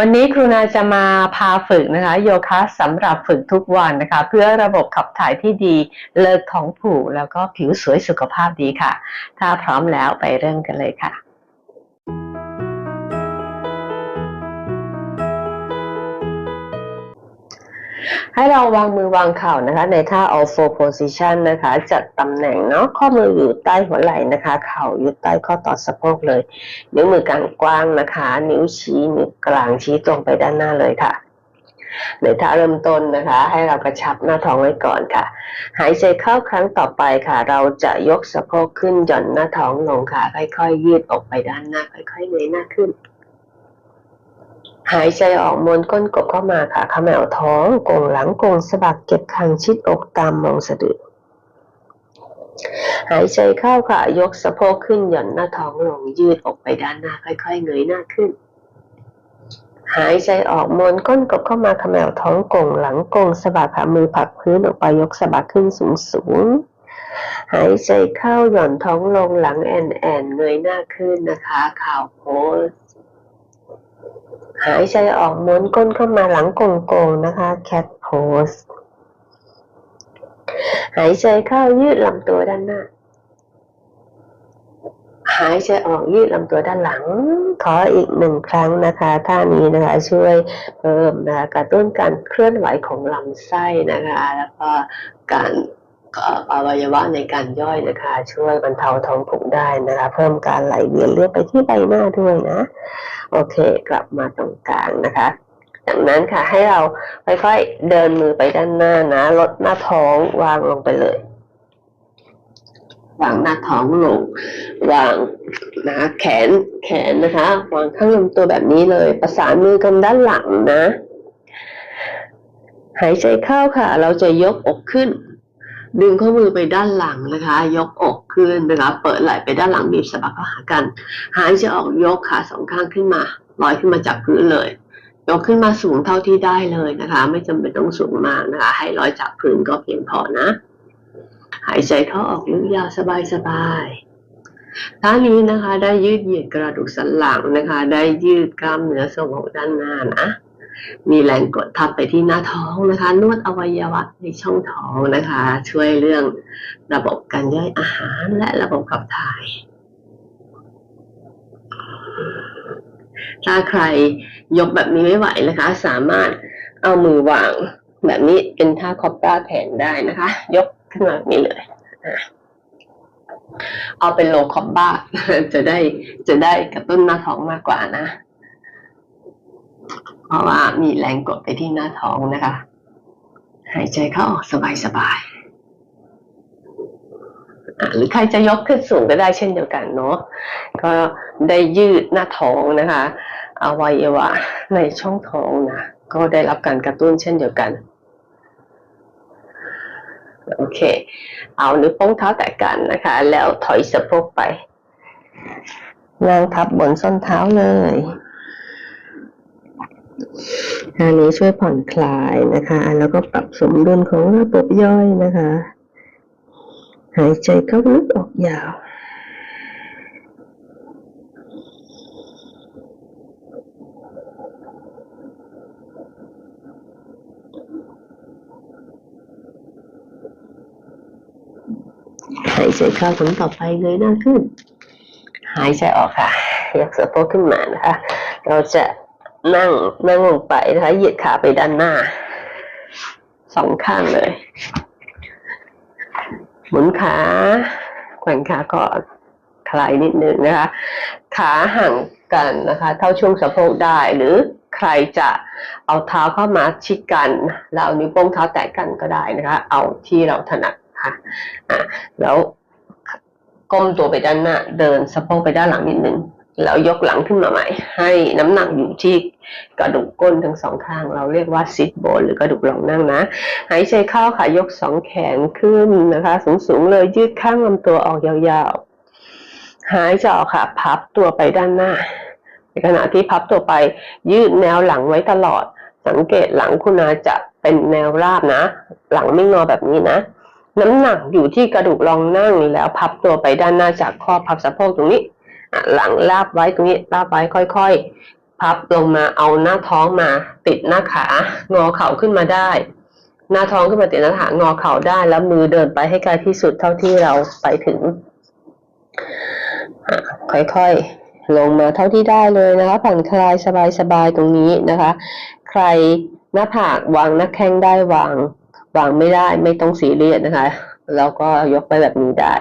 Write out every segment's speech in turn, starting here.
วันนี้ครูนาจะมาพาฝึกนะคะ โยคะสำหรับฝึกทุกวันนะคะ เพื่อระบบขับถ่ายที่ดีเลิกท้องผูกแล้วก็ผิวสวยสุขภาพดีค่ะ ถ้าพร้อมแล้วไปเริ่มกันเลยค่ะ ให้เราวางมือวางเข่านะคะ ในท่า all four position นะคะ จัดตำแหน่งเนาะข้อมืออยู่ใต้หัวไหล่นะคะ เข่าอยู่ใต้ข้อต่อสะโพกเลย นิ้วมือกลางกว้างนะคะ นิ้วชี้นิ้วกลางชี้ตรงไปด้านหน้าเลยค่ะในท่าเริ่มต้นนะคะ ให้เรากระชับหน้าท้องไว้ก่อนค่ะ หายใจเข้าครั้งต่อไปค่ะ เราจะยกสะโพกขึ้นหย่อนหน้าท้องลงค่ะ ค่อยๆยืดออกไปด้านหน้า ค่อยๆเงยหน้าขึ้น หายใจออกมวนก้นกบเข้ามาค่ะเขมวท้องโกงหลังโกงสะบักเก็บคางชิดอกตามมองสะดือหายใจเข้าค่ะ ยกสะโพกขึ้นหย่อนหน้าท้องลงยืดออกไปด้านหน้าค่อยๆเงยหน้าขึ้น หายใจออกมวนก้นกบเข้ามาเขมวท้องโกงหลังโกงสะบักค่ะมือผลักพื้นออกไปยกสะบักขึ้นสูงสูงหายใจเข้าหย่อนท้องลงหลังแอนแอนเงยหน้าขึ้นนะคะข่าวโพส หายใจออกม้วนก้นเข้ามาหลังโก่งๆนะคะ cat pose หายใจเข้ายืดลำตัวด้านหน้า หายใจออกยืดลำตัวด้านหลัง ขออีกหนึ่งครั้งนะคะ ท่านี้นะคะช่วยเพิ่มนะคะกระตุ้นการเคลื่อนไหวของลำไส้นะคะ แล้วก็การ อวัยวะในการย่อยนะคะ ช่วยบรรเทาท้องผูกได้นะคะ เพิ่มการไหลเวียนเลือดไปที่ใบหน้าด้วยนะ โอเค กลับมาตรงกลางนะคะจากนั้นค่ะให้เราค่อยๆเดินมือไปด้านหน้านะลดหน้าท้องวางลงไปเลยวางหน้าท้องลงวางนะแขนแขนนะคะวางข้างลำตัวแบบนี้เลย ประสานมือกันด้านหลังนะ หายใจเข้าค่ะ เราจะยกอกขึ้น ดึงข้อมือไปด้านหลังนะคะ ยกอกขึ้นนะคะ เปิดไหล่ไปด้านหลังบีบสะบักเข้าหากัน หายใจออกยกขาสองข้างขึ้นมาลอยขึ้นมาจากพื้นเลย ยกขึ้นมาสูงเท่าที่ได้เลยนะคะ ไม่จำเป็นต้องสูงมากนะคะ ให้ลอยจากพื้นก็เพียงพอนะ หายใจเข้าออกลึกยาวสบายสบายๆท่านี้นะคะ ได้ยืดเหยียดกระดูกสันหลังนะคะ ได้ยืดกล้ามเนื้อทรงอกด้านหน้านะ มีแรงกดทับไปที่หน้าท้องนะคะ นวดอวัยวะในช่องท้องนะคะ ช่วยเรื่องระบบการย่อยอาหารและระบบขับถ่าย ถ้าใครยกแบบนี้ไม่ไหวนะคะ สามารถเอามือวางแบบนี้เป็นท่าคอปราแทนได้นะคะ ยกขึ้นมาแบบนี้เลยเอาเป็นโลคอมบ้าจะได้จะได้กระตุ้นหน้าท้องมากกว่านะ เพราะว่ามีแรงกดไปที่หน้าท้องนะคะ หายใจเข้าออกสบายๆหรือใครจะยกขึ้นสูงก็ได้เช่นเดียวกันเนาะก็ได้ยืดหน้าท้องนะคะอวัยวะในช่องท้องนะก็ได้รับการกระตุ้นเช่นเดียวกันโอเค เอานิ้วโป้งเท้าแตะกันนะคะ แล้วถอยสะโพกไปนั่งทับบนส้นเท้าเลย ท่านี้ช่วยผ่อนคลายนะคะแล้วก็ปรับสมดุลของระบบย่อยนะคะ หายใจเข้าลึกออกยาวหายใจเข้าผลต่อไปเงยหน้าขึ้น หายใจออกค่ะยกสะโพกขึ้นมานะคะ เราจะ นั่งนั่งลงไปนะคะเหยียดขาไปด้านหน้า สองข้างเลย หมุนขาแขว่งขาก่อนคลายนิดนึงนะคะ ขาห่างกันนะคะ เท่าช่วงสะโพกได้หรือใครจะเอาเท้าเข้ามาชิดกันเอานิ้วโป้งเท้าแตะกันก็ได้นะคะ เอาที่เราถนัดค่ะอะแล้วก้มตัวไปด้านหน้า เดินสะโพกไปด้านหลังนิดนึง แล้วยกหลังขึ้นมาใหม่ ให้น้ำหนักอยู่ที่กระดูกก้นทั้งสองข้าง เราเรียกว่าซิทโบนหรือกระดูกหลังนั่งนะ หายใจเข้าค่ะ ยกสองแขนขึ้นนะคะ สูงๆเลยยืดข้างลำตัวออกยาวๆ หายใจออกค่ะ พับตัวไปด้านหน้า ในขณะที่พับตัวไปยืดแนวหลังไว้ตลอด สังเกตหลังคุณอาจะเป็นแนวราบนะ หลังไม่งอแบบนี้นะน้ำหนักอยู่ที่กระดูกรองนั่งแล้วพับตัวไปด้านหน้าจากข้อพับสะโพกตรงนี้ หลังลาบไว้ตรงนี้ลาบไว้ค่อยๆ พับลงมาเอาหน้าท้องมา ติดหน้าขางอเข่าขึ้นมาได้ หน้าท้องขึ้นมาติดหน้าขางอเข่าได้แล้วมือเดินไปให้ไกลที่สุดเท่าที่เราไปถึงค่อยๆลงมาเท่าที่ได้เลยนะคะผ่อนคลายสบายๆตรงนี้นะคะ ใครหน้าผากวางหน้าแข้งได้วางวางไม่ได้ไม่ต้องซีเรียสนะคะแล้วก็ยกไปแบบนี้ได้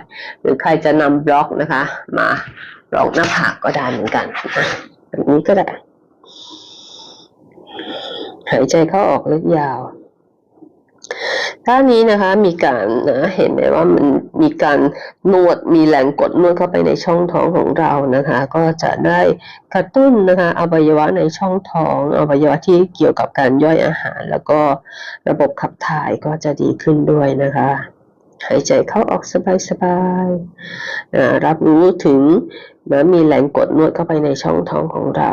หรือใครจะนำบล็อกนะคะ มา บล็อกหน้าผากก็ได้เหมือนกันแบบนี้ก็ได้หายใจเข้าออกลึกยาวท่านี้นะคะมีการนะเห็นไหมว่ามันมีการนวดมีแรงกดนวดเข้าไปในช่องท้องของเรานะคะ ก็จะได้กระตุ้นนะคะอวัยวะในช่องท้องอวัยวะที่เกี่ยวกับการย่อยอาหาร แล้วก็ระบบขับถ่ายก็จะดีขึ้นด้วยนะคะ หายใจเข้าออกสบายๆรับรู้ถึงนะมีแรงกดนวดเข้าไปในช่องท้องของเรา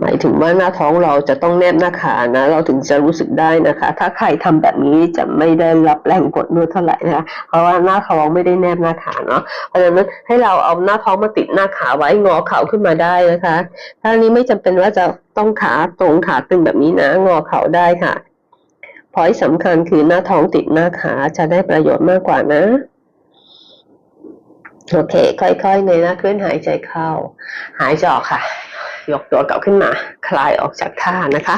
หมายถึงว่าหน้าท้องเราจะต้องแนบหน้าขานะ เราถึงจะรู้สึกได้นะคะ ถ้าใครทำแบบนี้จะไม่ได้รับแรงกดนวดเท่าไหร่นะคะเพราะว่าหน้าท้องไม่ได้แนบหน้าขาเนาะเพราะฉะนั้นให้เราเอาหน้าท้องมาติดหน้าขาไว้งอเข่าขึ้นมาได้นะคะท่านี้ไม่จำเป็นว่าจะต้องขาตรงขาตึงแบบนี้นะ งอเข่าได้ค่ะ พอยสำคัญคือหน้าท้องติดหน้าขาจะได้ประโยชน์มากกว่านะ โอเค ค่อยๆเงยหน้าขึ้นหายใจเข้า หายใจออกค่ะ ยกตัวกลับขึ้นมา คลายออกจากท่านะคะ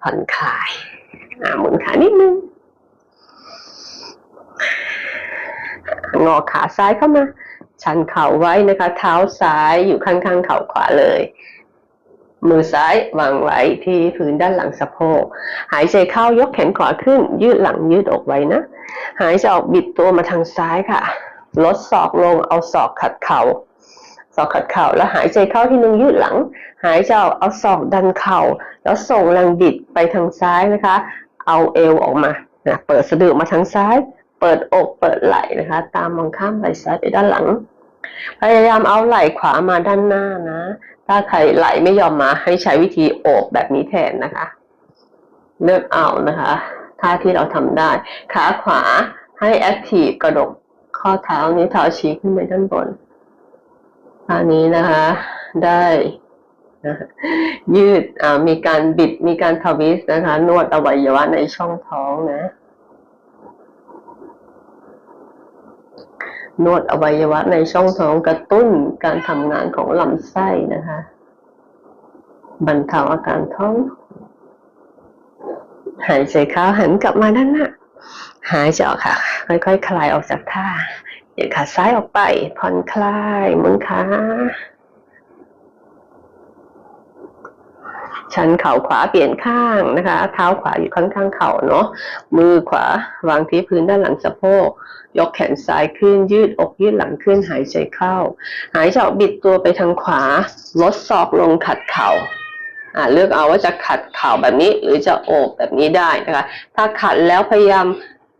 ผ่อนคลายหมุนขานิดนึงงอขาซ้ายเข้ามา ชันเข่าไว้นะคะ เท้าซ้ายอยู่ข้างๆเข่าขวาเลย มือซ้ายวางไว้ที่พื้นด้านหลังสะโพก หายใจเข้ายกแขนขวาขึ้น ยืดหลังยืดอกไว้นะ หายใจออกบิดตัวมาทางซ้ายค่ะ ลดศอกลงเอาศอกขัดเข่าศอกขัดเข่าแล้วหายใจเข้าที่นึงยืดหลัง หายใจออกเอาศอกดันเข่า แล้วส่งแรงบิดไปทางซ้ายนะคะ เอาเอวออกมานะเปิดสะดือมาทางซ้าย เปิดอกเปิดไหล่นะคะ ตามมองข้ามไหล่ซ้ายไปด้านหลัง พยายามเอาไหล่ขวามาด้านหน้านะ ถ้าใครไหล่ไม่ยอมมาให้ใช้วิธีโอบแบบนี้แทนนะคะ เลือกเอานะคะท่าที่เราทำได้ ขาขวาให้แอคทีฟกระดกข้อเท้านิ้วเท้าชี้ขึ้นไปด้านบนท่านี้นะคะ ได้นะยืดมีการบิดมีการทวิสต์นะคะ นวดอวัยวะในช่องท้องนะ นวดอวัยวะในช่องท้องกระตุ้นการทำงานของลำไส้นะคะบรรเทาอาการท้อง หายใจเข้าหันกลับมาด้านหน้าหายใจออกค่ะ ค่อยๆคคลายออกจากท่าเหยียดขาซ้ายออกไปผ่อนคลายมุนขา ชันเข่าขวาเปลี่ยนข้างนะคะ เท้าขวาอยู่ข้างๆเข่าเนาะ มือขวาวางที่พื้นด้านหลังสะโพก ยกแขนซ้ายขึ้น ยืดอกยืดหลังขึ้น หายใจเข้า หายใจออกบิดตัวไปทางขวา ลดศอกลงขัดเข่าอ่าเลือกเอาว่าจะขัดเข่าแบบนี้หรือจะโอบแบบนี้ได้นะคะ ถ้าขัดแล้วพยายาม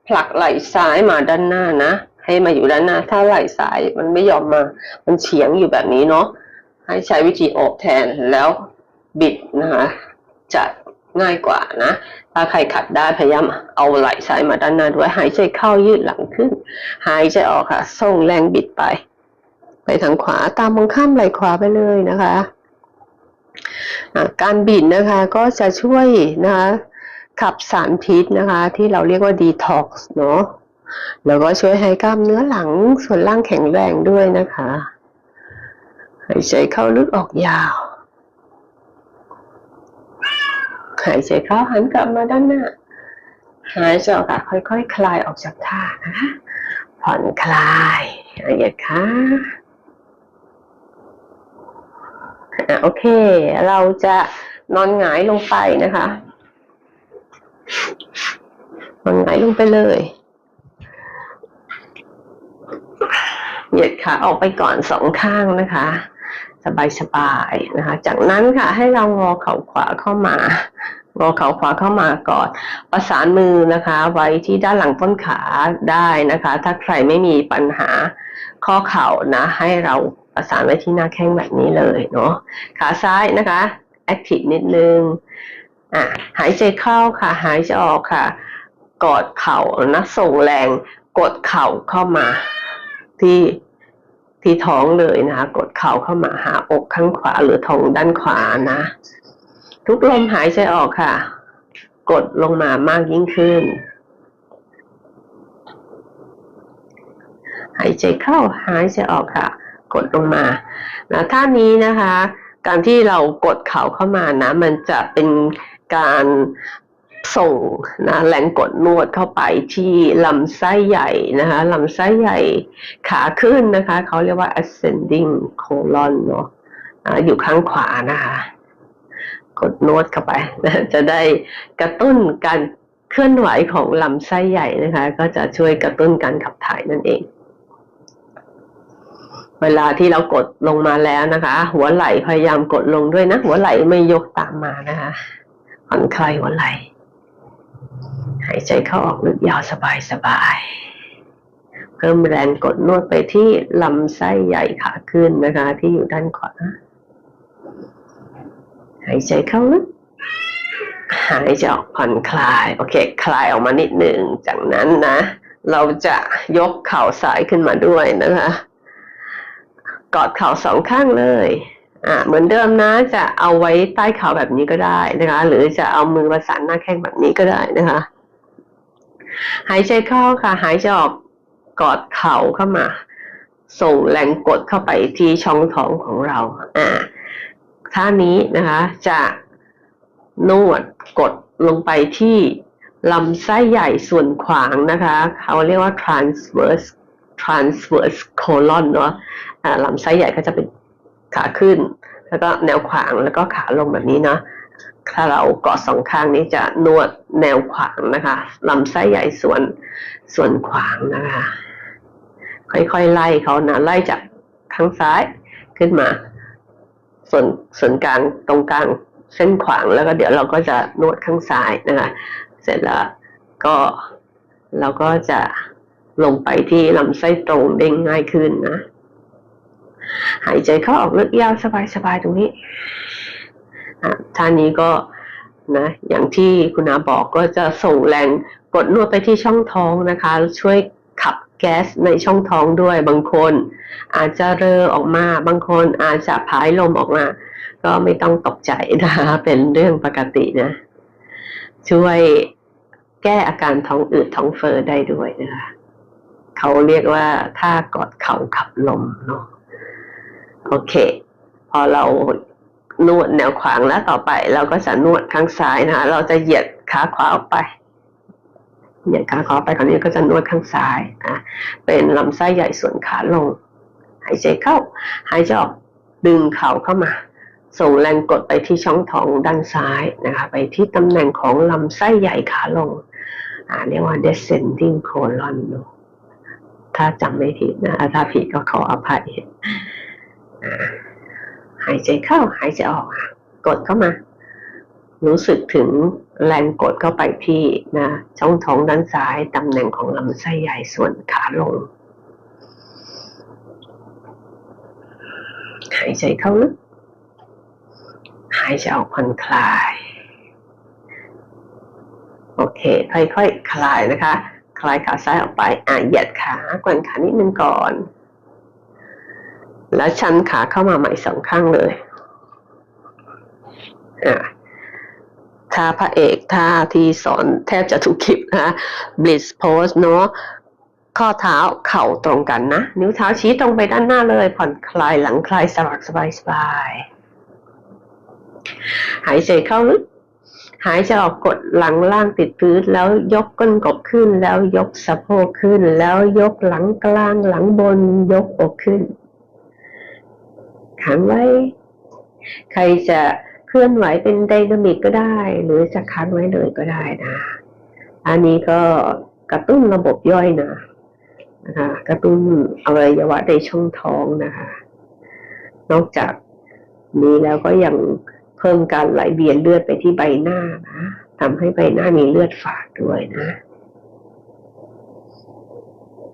ผลักไหล่ซ้ายมาด้านหน้านะ ให้มาอยู่ด้านหน้า ถ้าไหล่ซ้ายมันไม่ยอมมา มันเฉียงอยู่แบบนี้เนาะ ให้ใช้วิธีโอบแทนแล้ว บิดนะคะจะง่ายกว่านะ ถ้าใครขัดได้พยายามเอาไหล่ซ้ายมาด้านหน้าด้วยหายใจเข้ายืดหลังขึ้น หายใจออกค่ะ ส่งแรงบิดไป ไปทางขวาตามมองข้ามไหล่ขวาไปเลยนะคะการบิดนะคะก็จะช่วยนะคะขับสารพิษนะคะที่เราเรียกว่าดีท็อกซ์เนาะแล้วก็ช่วยให้กล้ามเนื้อหลังส่วนล่างแข็งแรงด้วยนะคะ หายใจเข้าลึกออกยาว หายใจเข้าหันกลับมาด้านหน้า หายใจออกค่ะค่อยๆคคลายออกจากท่านะคะ ผ่อนคลายเหยียดขาอะโอเค เราจะนอนหงายลงไปนะคะ นอนหงายลงไปเลยเหยียดขาออกไปก่อนสองข้างนะคะ สบายๆนะคะ จากนั้นค่ะให้เรางอเข่าขวาเข้ามา งอเข่าขวาเข้ามาก่อน ประสานมือนะคะ ไว้ที่ด้านหลังต้นขาได้นะคะ ถ้าใครไม่มีปัญหาข้อเข่านะ ให้เราประสานไว้ที่หน้าแข้งแบบนี้เลยเนาะขาซ้ายนะคะแอคทีฟนิดนึงอะหายใจเข้าค่ะ หายใจออกค่ะ กอดเข่านะส่งแรงกดเข่าเข้ามาที่ที่ท้องเลยนะคะ กดเข่าเข้ามาหาอกข้างขวาหรือท้องด้านขวานะ ทุกลมหายใจออกค่ะ กดลงมามากยิ่งขึ้น หายใจเข้าหายใจออกค่ะ กดลงมานะท่านี้นะคะ การที่เรากดเข่าเข้ามานะ มันจะเป็นการส่งนะแรงกดนวดเข้าไปที่ลำไส้ใหญ่นะคะลำไส้ใหญ่ขาขึ้นนะคะ เขาเรียกว่า ascending colon เนาะอ่าอยู่ข้างขวานะคะ กดนวดเข้าไปนะจะได้กระตุ้นการเคลื่อนไหวของลำไส้ใหญ่นะคะ ก็จะช่วยกระตุ้นการขับถ่ายนั่นเอง เวลาที่เรากดลงมาแล้วนะคะ หัวไหล่พยายามกดลงด้วยนะ หัวไหล่ไม่ยกตามมานะคะผ่อนคลายหัวไหล่หายใจเข้าออกลึกยาวสบายสบายๆเพิ่มแรงกดนวดไปที่ลำไส้ใหญ่ขาขึ้นนะคะ ที่อยู่ด้านขวา หายใจเข้าลึกหายใจออกผ่อนคลาย โอเค คลายออกมานิดหนึ่ง จากนั้นนะ เราจะยกเข่าซ้ายขึ้นมาด้วยนะคะ กอดเข่าสองข้างเลย อ่า เหมือนเดิมนะ จะเอาไว้ใต้เข่าแบบนี้ก็ได้นะคะ หรือจะเอามือประสานหน้าแข้งแบบนี้ก็ได้นะคะ หายใจเข้าค่ะ หายใจออก กอดเข่าเข้ามา ส่งแรงกดเข้าไปที่ช่องท้องของเรา อ่า ท่านี้นะคะจะนวดกดลงไปที่ลำไส้ใหญ่ส่วนขวางนะคะเขาเรียกว่า transverse transverse colon เนาะอ่าลำไส้ใหญ่ก็จะเป็นขาขึ้น แล้วก็แนวขวางแล้วก็ขาลงแบบนี้เนาะถ้าเราเกาะสองข้างนี้จะนวดแนวขวางนะคะลำไส้ใหญ่ส่วนส่วนขวางนะคะ ค่อยๆไล่เขานะไล่จากข้างซ้ายขึ้นมา ส่วนส่วนกลางตรงกลางเส้นขวางแล้วก็เดี๋ยวเราก็จะนวดข้างซ้ายนะคะเสร็จแล้วก็เราก็จะลงไปที่ลำไส้ตรงเด้งง่ายขึ้นนะ หายใจเข้าออกลึกยาวสบายๆตรงนี้ท่านี้ก็นะอย่างที่คุณอาบอกก็จะส่งแรงกดนวดไปที่ช่องท้องนะคะ ช่วยขับ แก๊สในช่องท้องด้วย บางคน อาจจะเรอออกมา บางคนอาจจะพายลมออกมา ก็ไม่ต้องตกใจนะคะเป็นเรื่องปกตินะ ช่วยแก้อาการท้องอืดท้องเฟ้อได้ด้วยนะคะเขาเรียกว่าท่ากอดเข่าขับลมเนาะโอเค พอเรานวดแนวขวางแล้วต่อไป เราก็จะนวดข้างซ้ายนะคะเราจะเหยียดขาขวาออกไป เหยียดขาขอไปคราวนี้ก็จะนวดข้างซ้ายอะเป็นลำไส้ใหญ่ส่วนขาลง หายใจเข้า หายใจออกดึงเข่าเข้ามา ส่งแรงกดไปที่ช่องท้องด้านซ้ายนะคะไปที่ตำแหน่งของลำไส้ใหญ่ขาลงอ่าเรียกว่า descending colon ถ้าจำไม่ผิดนะถ้าผิดก็ขออภัยหายใจเข้าหายใจออกกดเข้ามา รู้สึกถึงแรงกดเข้าไปที่นะช่องท้องด้านซ้ายตำแหน่งของลำไส้ใหญ่ส่วนขาลง หายใจเข้าลึกหายใจออกผ่อนคลาย โอเค ค่อยๆคลายนะคะ คลายขาซ้ายออกไป อะเหยียดขาแกว่งขานิดนึงก่อน แล้วชันขาเข้ามาใหม่สองข้างเลย อะ ท่าพระเอกท่าที่สอนแทบจะทุกคลิปนะ bliss pose เนาะข้อเท้าเข่าตรงกันนะ นิ้วเท้าชี้ตรงไปด้านหน้าเลย ผ่อนคลายหลังคลายสบายสบายสบายหายใจเข้าลึกหายใจออกกดหลังล่างติดพื้น แล้วยกก้นกบขึ้น แล้วยกสะโพกขึ้น แล้วยกหลังกลางหลังบนยกอกขึ้นขังไว้ ใครจะ เคลื่อนไหวเป็นไดนามิกก็ได้ หรือจะค้างไว้เลยก็ได้นะ อันนี้ก็กระตุ้นระบบย่อยนะนะคะกระตุ้นอวัยวะในช่องท้องนะคะ นอกจากนี้แล้วก็ยังเพิ่มการไหลเวียนเลือดไปที่ใบหน้านะทำให้ใบหน้ามีเลือดฝาดด้วยนะ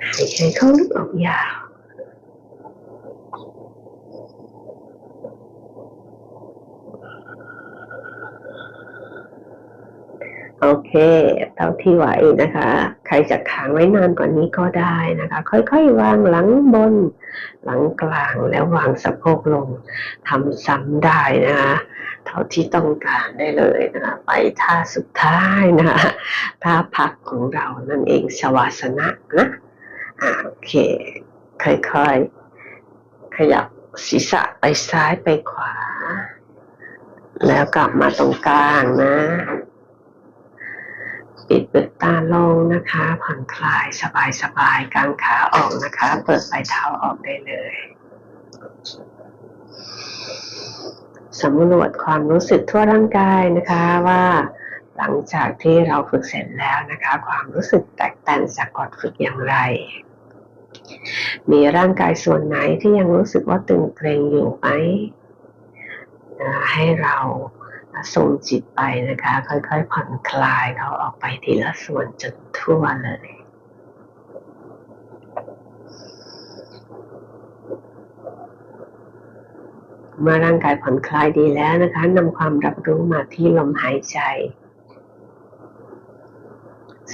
หายใจเข้าลึกออกยาว โอเคเท่าที่ไหวนะคะ ใครจะค้างไว้นานกว่านี้ก็ได้นะคะ ค่อยๆ วางหลังบน หลังกลางแล้ววางสะโพกลงทำซ้ำได้นะคะเท่าที่ต้องการได้เลยนะคะไปท่าสุดท้ายนะคะท่าพักของเรานั่นเองชวาสนะนะอ่าโอเค ค่อยๆ ขยับศีรษะไปซ้ายไปขวา แล้วกลับมาตรงกลางนะ ปิดเปิดตาลงนะคะผ่อนคลายสบายสบายๆกางขาออกนะคะ เปิดปลายเท้าออกได้เลยสำรวจความรู้สึกทั่วร่างกายนะคะว่า หลังจากที่เราฝึกเสร็จแล้วนะคะ ความรู้สึกแตกต่างจากก่อนฝึกอย่างไร มีร่างกายส่วนไหนที่ยังรู้สึกว่าตึงเกร็งอยู่ไหมให้เรา ส่งจิตไปนะคะ ค่อยๆผ่อนคลายเขาออกไปทีละส่วนจนทั่วเลยเมื่อร่างกายผ่อนคลายดีแล้วนะคะนำความรับรู้มาที่ลมหายใจ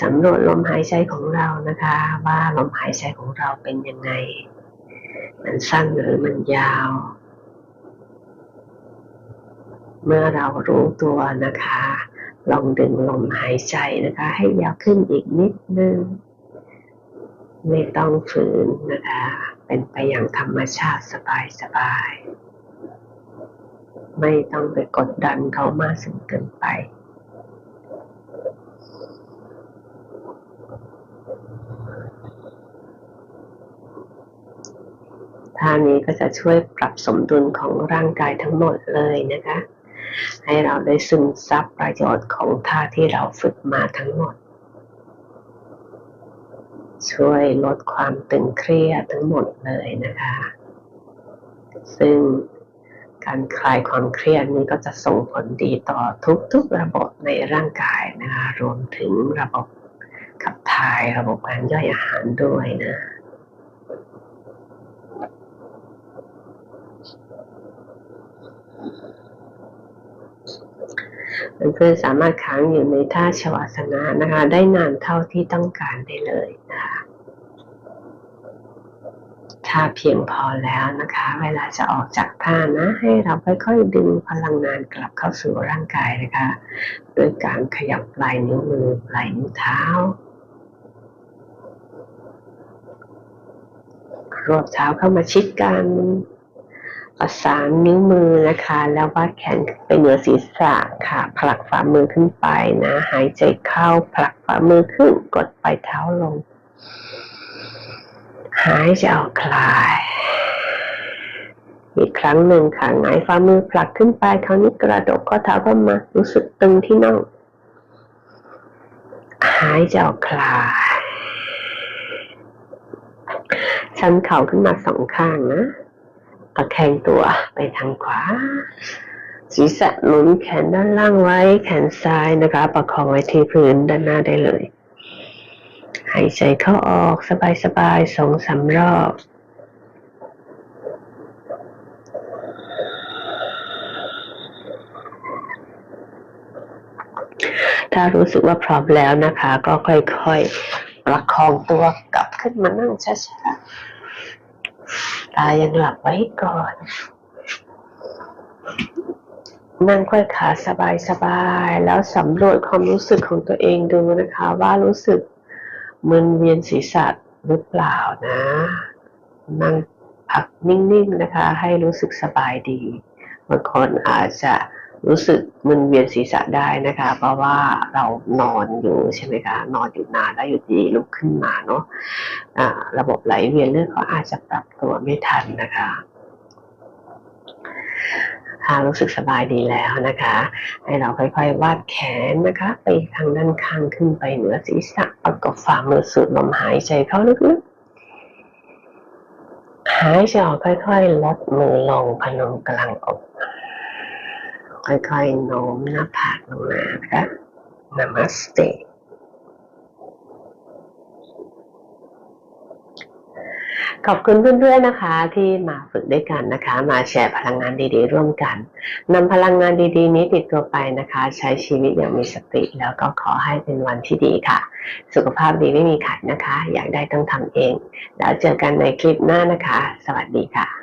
สำรวจลมหายใจของเรานะคะ ว่าลมหายใจของเราเป็นยังไง มันสั้นหรือมันยาว มื่อเรารู้ตัวนะคะ ลองดึงลมหายใจนะคะ ให้ยาวขึ้นอีกนิดนึง ไม่ต้องฝืนนะคะ เป็นไปอย่างธรรมชาติสบายๆไม่ต้องไปกดดันเขามากจนเกินไปท่านี้ก็จะช่วยปรับสมดุลของร่างกายทั้งหมดเลยนะคะ ให้เราได้ซึมซับประโยชน์ของท่าที่เราฝึกมาทั้งหมด ช่วยลดความตึงเครียดทั้งหมดเลยนะคะ ซึ่งการคลายความเครียดนี้ก็จะส่งผลดีต่อทุกๆระบบในร่างกายนะคะ รวมถึงระบบขับถ่ายระบบการย่อยอาหารด้วยนะ เพื่อนๆสามารถค้างอยู่ในท่าชวาสนะนะคะ ได้นานเท่าที่ต้องการได้เลยนะคะถ้าเพียงพอแล้วนะคะ เวลาจะออกจากท่านะ ให้เราค่อยๆดึงพลังงานกลับเข้าสู่ร่างกายนะคะโดยการขยับปลายนิ้วมือปลายนิ้วเท้ารวบเท้าเข้ามาชิดกัน ประสานนิ้วมือนะคะ แล้ววาดแขนไปเหนือศีรษะค่ะผลักฝ่ามือขึ้นไปนะ หายใจเข้าผลักฝ่ามือขึ้นกดปลายเท้าลง หายใจออกคลาย อีกครั้งหนึ่งค่ะหงายฝ่ามือผลักขึ้นไปคราวนี้กระดกข้อเท้าเข้ามารู้สึกตึงที่น่องหายใจออกคลายชันเข่าขึ้นมาสองข้างนะ ตะแคงตัวไปทางขวา ศีรษะหนุนแขนด้านล่างไว้ แขนซ้ายนะคะ ประคองไว้ที่พื้นด้านหน้าได้เลย หายใจเข้าออกสบายๆสองสามรอบถ้ารู้สึกว่าพร้อมแล้วนะคะ ก็ค่อยๆ ประคองตัวกลับขึ้นมานั่งช้าๆ ตายังหลับไว้ก่อน นั่งค่อยขาสบายๆแล้วสำรวจความรู้สึกของตัวเองดูนะคะ ว่ารู้สึกมึนเวียนศีรษะหรือเปล่านะ นั่งพักนิ่งๆนะคะ ให้รู้สึกสบายดีบางคนอาจจะ รู้สึกมึนเวียนศีรษะได้นะคะ เพราะว่าเรานอนอยู่ใช่ไหมคะนอนอยู่นานแล้วอยู่ดีลุกขึ้นมาเนาะอ่าระบบไหลเวียนเลือดก็อาจจะปรับตัวไม่ทันนะคะถ้ารู้สึกสบายดีแล้วนะคะ ให้เราค่อยๆวาดแขนนะคะ ไปทางด้านข้างขึ้นไปเหนือศีรษะประกบฝ่ามือสูดลมหายใจเข้าลึกๆหายใจออกค่อยๆลดมือลงพนมกลางอก ค่อยๆโน้มหน้าผากลงมานะคะนามัสเตขอบคุณเพื่อนๆนะคะ ที่มาฝึกด้วยกันนะคะ มาแชร์พลังงานดีๆ ร่วมกันนำพลังงานดีๆ นี้ติดตัวไปนะคะ ใช้ชีวิตอย่างมีสติแล้วก็ขอให้เป็นวันที่ดีค่ะ สุขภาพดีไม่มีขัดนะคะ อยากได้ต้องทำเอง แล้วเจอกันในคลิปหน้านะคะ สวัสดีค่ะ